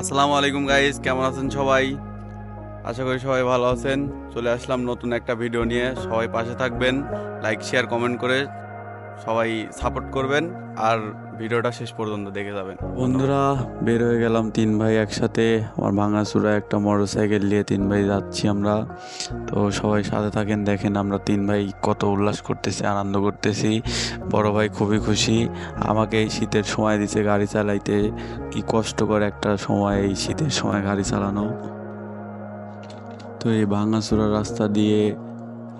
আসসালামু আলাইকুম গাইস কেমন আছেন সবাই? আশা করি সবাই ভালো আছেন। চলে আসলাম নতুন একটা ভিডিও নিয়ে। সবাই পাশে থাকবেন। লাইক শেয়ার কমেন্ট করে সবাই সাপোর্ট করবেন আর ভিডিওটা শেষ পর্যন্ত দেখে যাবেন। বন্ধুরা, বের হয়ে গেলাম তিন ভাই একসাথে। আমার ভাঙাচুরা একটা মোটর সাইকেল নিয়ে তিন ভাই যাচ্ছি আমরা। তো সবাই সাথে থাকেন, দেখেন আমরা তিন ভাই কত উল্লাস করতেছি, আনন্দ করতেছি। বড় ভাই খুবই খুশি। আমাকে এই শীতের সময় দিছে গাড়ি চালাইতে। কি কষ্টকর একটা সময় এই শীতের সময় গাড়ি চালানো। তো এই ভাঙাচোরা রাস্তা দিয়ে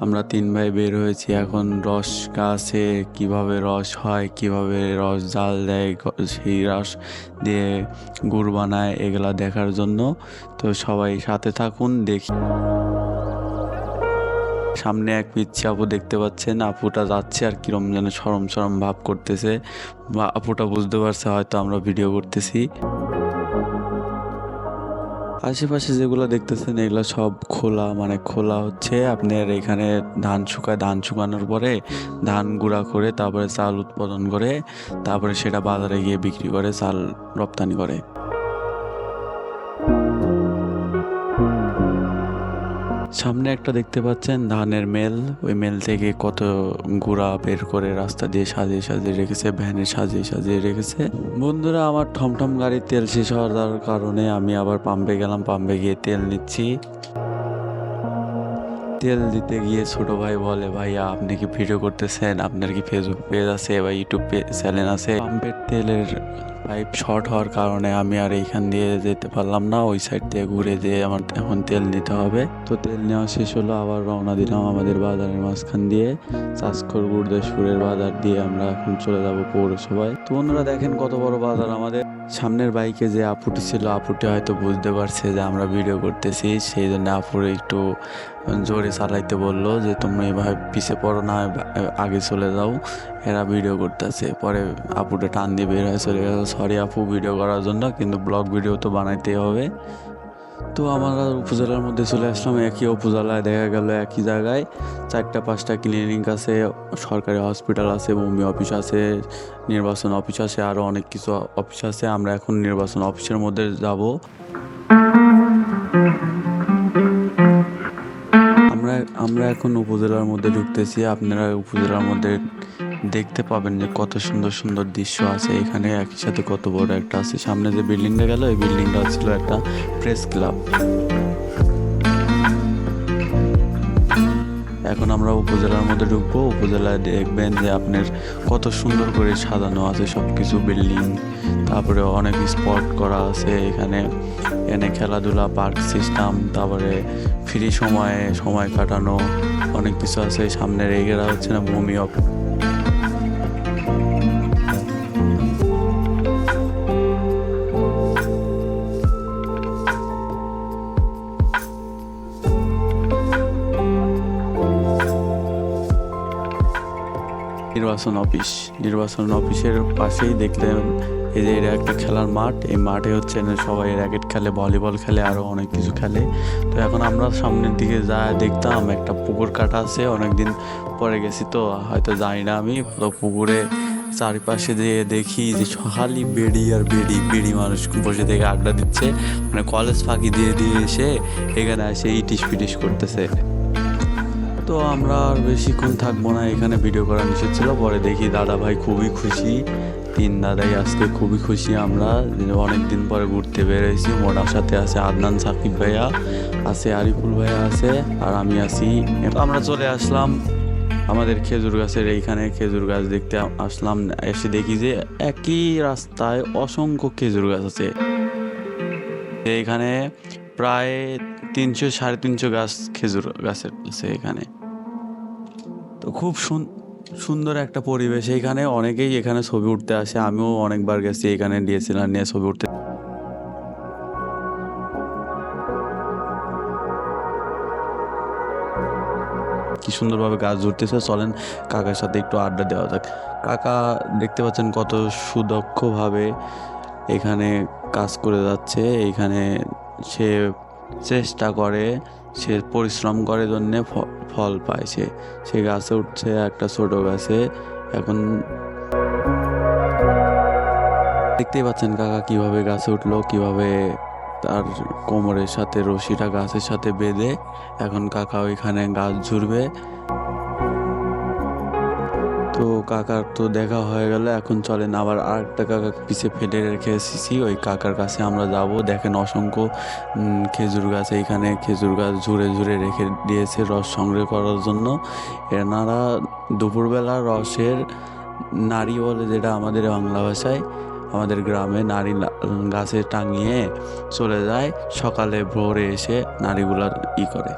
আমরা তিন ভাই বের হয়েছি, এখন রস গাছে কীভাবে রস হয়, কীভাবে রস জাল দেয় সেই রস দিয়ে গুড় বানায়, এগুলা দেখার জন্য। তো সবাই সাথে থাকুন, দেখি। সামনে এক পিচ্ছি আপু দেখতে পাচ্ছেন, আপুটা যাচ্ছে আর কিরম যেন সরম সরম ভাব করতেছে। বা আপুটা বুঝতে পারছে, হয়তো আমরা ভিডিও করতেছি। আশেপাশে যেগুলো দেখতেছেন, এগুলো সব খোলা মানে খোলা হচ্ছে। আপনার এখানে ধান শুকায়, ধান শুকানোর পরে ধান গুঁড়া করে, তারপরে চাল উৎপাদন করে, তারপরে সেটা বাজারে গিয়ে বিক্রি করে, চাল রপ্তানি করে। সামনে একটা দেখতে পাচ্ছেন ধানের মেল। ওই মেল থেকে কত গুড়া বের করে রাস্তা দিয়ে সাজিয়ে সাজিয়ে রেখেছে, ভ্যানে সাজিয়ে সাজিয়ে রেখেছে। বন্ধুরা, আমার ঠমঠম গাড়ির তেল শেষ হওয়ার কারণে আমি আবার পাম্পে গেলাম পাম্পে গিয়ে তেল নিচ্ছি। তেল দিতে গিয়ে ছোট ভাই বলে, ভাইয়া, আপনি কি ভিডিও করতেছেন? আপনার কি ফেসবুক পেজ আছে বা ইউটিউব চ্যানেল আছে? পাম্পের তেলের পাইপ শর্ট হওয়ার কারণে আমি আর এইখান দিয়ে যেতে পারলাম না। ওই সাইড দিয়ে ঘুরে যেয়ে আমার এখন তেল নিতে হবে। তো তেল নেওয়া শেষ হলো। আবার রওনা দিলাম আমাদের বাজারের মাঝখান দিয়ে। চাষখর গুরদেশপুরের বাজার দিয়ে আমরা এখন চলে যাব পৌরসভায়। তো অন্যরা দেখেন কত বড় বাজার আমাদের। সামনের বাইকে যে আপুটি ছিল, আপুটি হয়তো বুঝতে পারছে যে আমরা ভিডিও করতেছি। সেই জন্য আপুর একটু জোরে চালাইতে বলল যে, তোমরা এভাবে পিছে পড়ো না, আগে চলে যাও। এরা ভিডিও করতেছে। পরে আপুটা টান দিয়ে বের হয়ে চলে গেল। সরি আপু ভিডিও করার জন্য, কিন্তু ব্লগ ভিডিও তো বানাইতেই হবে। তো আমরা উপজেলার মধ্যে চলে আসলাম, একই উপজেলায় দেখা গেল একই জায়গায়। চারটা পাঁচটা ক্লিনিক আছে, সরকারি হসপিটাল আছে, ভূমি অফিস আছে, নির্বাচন অফিস আছে আরও অনেক কিছু অফিস আছে। আমরা এখন নির্বাচন অফিসের মধ্যে যাব। আমরা আমরা এখন উপজেলার মধ্যে ঢুকতেছি। আপনারা উপজেলার মধ্যে দেখতে পাবেন যে কত সুন্দর সুন্দর দৃশ্য আছে। এখানে একই সাথে কত বড় একটা আছে। সামনে যে বিল্ডিংটা গেল, এই বিল্ডিংটা ছিল একটা প্রেস ক্লাব। এখন আমরা উপজেলার মধ্যে ঢুকবো। উপজেলায় দেখবেন যে আপনার কত সুন্দর করে সাজানো আছে সব কিছু বিল্ডিং, তারপরে অনেক স্পট করা আছে এখানে। এনে খেলাধুলা, পার্ক সিস্টেম, তারপরে ফ্রি সময়ে সময় কাটানো, অনেক কিছু আছে। সামনের এগেরা হচ্ছে না, ভূমি নির্বাচন অফিস। নির্বাচন অফিসের পাশেই দেখলেন এই যে এটা একটা খেলার মাঠ। এই মাঠে হচ্ছে সবাই র্যাকেট খেলে, ভলিবল খেলে আরও অনেক কিছু খেলে। তো এখন আমরা সামনের দিকে যা দেখতাম, একটা পুকুর কাটা আছে, অনেকদিন পরে গেছি তো, হয়তো জানি না আমি। তো পুকুরে চারিপাশে দিয়ে দেখি যে খালি বেড়ি আর বেড়ি বেড়ি মানুষ বসে থেকে আড্ডা দিচ্ছে। মানে কলেজ ফাঁকি দিয়ে দিয়ে এসে এখানে এসে ইটিস পিটিস করতেছে। তো আমরা আর বেশিক্ষণ থাকব না, এখানে ভিডিও করা নিষেধ ছিল, পরে দেখি দাদা ভাই খুবই খুশি, তিন দাদাই আজকে খুবই খুশি আমরা অনেক দিন পরে ঘুরতে বেরোয়েছি মোটার সাথে আছে আদনান, সাকিব ভাইয়া, আছে আরিফুল ভাইয়া আছে, আর আমি আছি। আমরা চলে আসলাম আমাদের খেজুর গাছের এইখানে, খেজুর গাছ দেখতে আসলাম, এসে দেখি যে একই রাস্তায় অসংখ্য খেজুর গাছ আছে। এইখানে প্রায় তিনশো, সাড়ে তিনশো গাছ খেজুর গাছের আছে এখানে। তো খুব সুন- সুন্দর একটা পরিবেশ। এখানে অনেকেই এখানে ছবি উঠতে আসে। আমিও অনেকবার গেছি এখানে ডিএসএলআর নিয়ে ছবি উঠতে। কি সুন্দরভাবে গাছ ধরতেছে চলেন কাকার সাথে একটু আড্ডা দেওয়া যাক। কাকা, দেখতে পাচ্ছেন কত সুদক্ষভাবে এখানে কাজ করে যাচ্ছে। এখানে সে চেষ্টা করে, সে পরিশ্রম করে জন্যে ফল পায়। সে সে গাছে উঠছে, একটা ছোট গাছে। এখন দেখতেই পাচ্ছেন কাকা কীভাবে গাছে উঠল, কীভাবে তার কোমরের সাথে রশিটা গাছের সাথে বেঁধে এখন কাকা ওইখানে গাছ ঝুড়বে। তো কাকার তো দেখা হয়ে গেল, এখন চলেন আবার আরেকটা কাকা পিছে ফেলে রেখে এসেছি। ওই কাকার কাছে আমরা যাব। দেখেন অসংখ্য খেজুর গাছ এইখানে, খেজুর গাছ ঝুড়ে ঝুড়ে রেখে দিয়েছে রস সংগ্রহ করার জন্য। এনারা দুপুরবেলা রসের নারী বলে যেটা আমাদের বাংলা ভাষায়, আমাদের গ্রামে নারী গাছে টাঙিয়ে চলে যায়। সকালে ভোরে এসে নারীগুলা ই করে।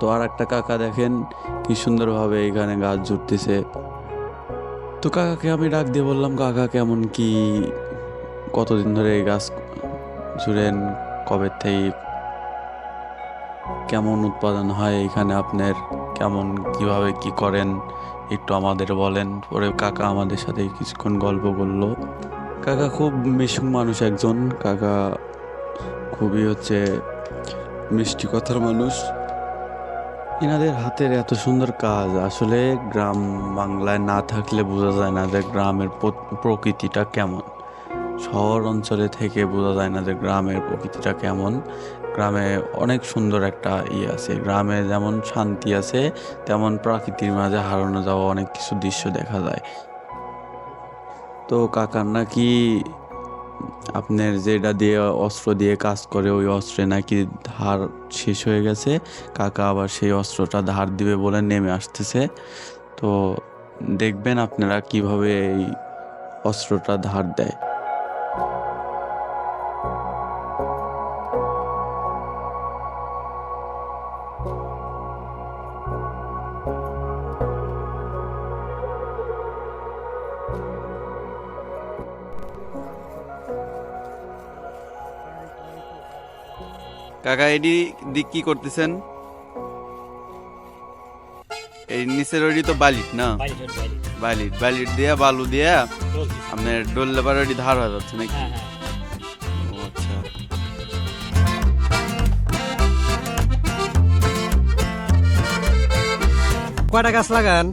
তো আর একটা কাকা দেখেন, কি সুন্দরভাবে এখানে গাছ জুটতেছে তো কাকাকে আমি ডাক দিয়ে বললাম, কাকা, কেমন কি? কতদিন ধরে এই গাছ জুড়েন? কবে থেকে কেমন উৎপাদন হয় এখানে আপনার? কেমন, কীভাবে, কি করেন? একটু আমাদের বলেন। পরে কাকা আমাদের সাথে কিছুক্ষণ গল্প করল। কাকা খুব মিশুক মানুষ একজন। কাকা খুবই হচ্ছে মিষ্টি কথার মানুষ। এনাদের হাতের এত সুন্দর কাজ, আসলে গ্রাম বাংলায় না থাকলে বোঝা যায় না যে গ্রামের প্রকৃতিটা কেমন। শহর অঞ্চলে থেকে বোঝা যায় না যে গ্রামের প্রকৃতিটা কেমন। গ্রামে অনেক সুন্দর একটা ইয়ে আছে। গ্রামে যেমন শান্তি আছে, তেমন প্রকৃতির মাঝে হারানো যাওয়া অনেক কিছু দৃশ্য দেখা যায়। তো কাকার নাকি আপনার যেটা দিয়ে অস্ত্র দিয়ে কাজ করে, ওই অস্ত্রে নাকি ধার শেষ হয়ে গেছে। কাকা আবার সেই অস্ত্রটা ধার দিবে বলে নেমে আসতেছে। তো দেখবেন আপনারা কীভাবে এই অস্ত্রটা ধার দেয়। কাকা এডি দিক কি করতেছেন? এই নিচের ওইটি তো বালিট না? বালিট বালিট দিয়া বালু দিয়া আপনার ডললে পারে ওইটি ধার হয়ে যাচ্ছে নাকি? হ্যাঁ হ্যাঁ। ও আচ্ছা। কয়টা গাছ লাগান?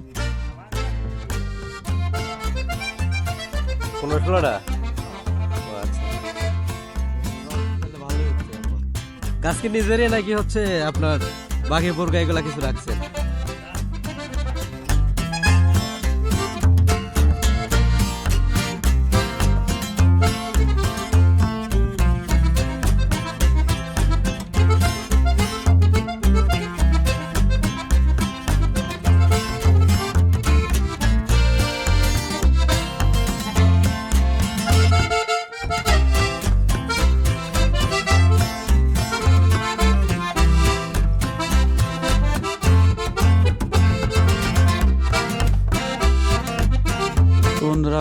পনেরো ষোলোটা? গাছ কি নিজেরই নাকি হচ্ছে আপনার বাঘে বোরগা এগুলা কিছু রাখছেন?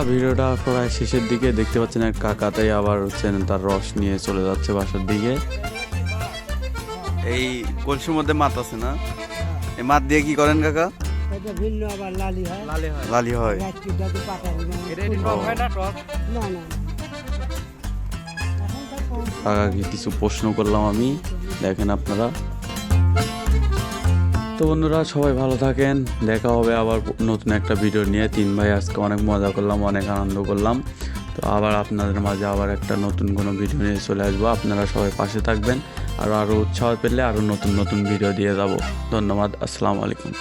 ভিডিওটা প্রায় শেষের দিকে দেখতে পাচ্ছেন এক কাকাতাই আবার হচ্ছে তার রস নিয়ে চলে যাচ্ছে বাসার দিকে। এই কলসির মধ্যে মাছ আছে না? এই মাছ দিয়ে কি করেন কাকা? এটা ভিন্ন আবার লালি হয়। হয়। হয়। হয় হয় কাকাকে কিছু প্রশ্ন করলাম আমি। দেখেন আপনারা। তো বন্ধুরা, সবাই ভালো থাকেন। দেখা হবে আবার নতুন একটা ভিডিও নিয়ে। তিন ভাই, আজকে অনেক মজা করলাম, অনেক আনন্দ করলাম। তো আবার আপনাদের মাঝে আবার একটা নতুন কোনো ভিডিও নিয়ে চলে আসব। আপনারা সবাই পাশে থাকবেন। আর আরও উৎসাহ পেলে আরও নতুন নতুন ভিডিও দিয়ে যাব। ধন্যবাদ, আসসালামু আলাইকুম।